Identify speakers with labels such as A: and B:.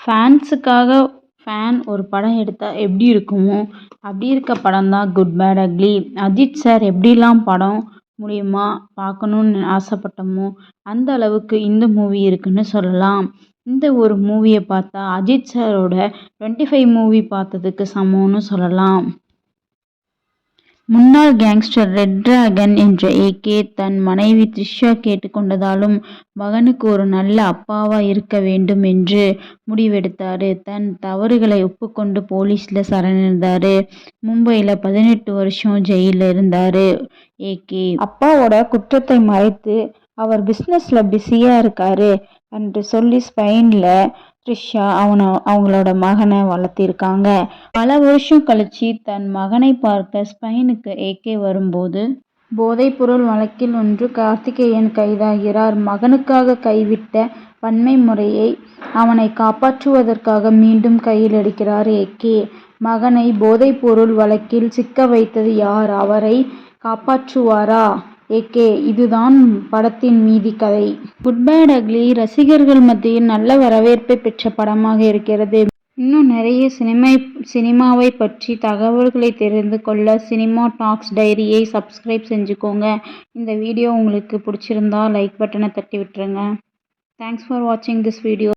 A: ஃபேன்ஸுக்காக fan ஒரு படம் எடுத்தால் எப்படி இருக்குமோ அப்படி இருக்க படம் தான் good bad ugly Ajith sir எப்படிலாம் படம் மூலிமா பார்க்கணுன்னு ஆசைப்பட்டோமோ அந்த அளவுக்கு இந்த மூவி இருக்குன்னு சொல்லலாம். இந்த ஒரு மூவியை பார்த்தா அஜித் சாரோட டுவெண்ட்டி ஃபைவ் மூவி பார்த்ததுக்கு சமம்னு சொல்லலாம். முன்னாள் கேங்ஸ்டர் ரெட் டிராகன் என்ற ஏகே தன் மனைவி த்ரிஷா கேட்டுக்கொண்டதாலும் மகனுக்கு ஒரு நல்ல அப்பாவா இருக்க வேண்டும் என்று முடிவெடுத்தாரு. தன் தவறுகளை ஒப்புக்கொண்டு போலீஸ்ல சரணடைந்தாரு. மும்பையில் பதினெட்டு வருஷம் ஜெயிலில் இருந்தாரு ஏகே அப்பாவோட குற்றத்தை மறைத்து அவர் பிஸ்னஸில் பிஸியாக இருக்காரு என்று சொல்லி ஸ்பெயின்ல த்ரிஷா அவனை அவங்களோட மகனை வளர்த்திருக்காங்க. பல வருஷம் கழிச்சு தன் மகனை பார்க்க ஸ்பெயினுக்கு ஏகே வரும்போது போதைப்பொருள் வழக்கில் ஒன்று கார்த்திகேயன் கைதாகிறார். மகனுக்காக கைவிட்ட வன்மை முறையை அவனை காப்பாற்றுவதற்காக மீண்டும் கையில் எடுக்கிறார் ஏகே. மகனை போதைப்பொருள் வழக்கில் சிக்க வைத்தது யார்? அவரை காப்பாற்றுவாரா? ஏகே இதுதான் படத்தின் மீதி கதை. குட் பேட் அக்லி ரசிகர்கள் மத்தியில் நல்ல வரவேற்பை பெற்ற படமாக இருக்கிறது. இன்னும் நிறைய சினிமை சினிமாவை பற்றி தகவல்களை தெரிந்து கொள்ள சினிமா டாக்ஸ் டைரியை சப்ஸ்கிரைப் செஞ்சுக்கோங்க. இந்த வீடியோ உங்களுக்கு பிடிச்சிருந்தா லைக் பட்டனை தட்டி விட்டுருங்க. தேங்க்ஸ் ஃபார் வாட்சிங் திஸ் வீடியோ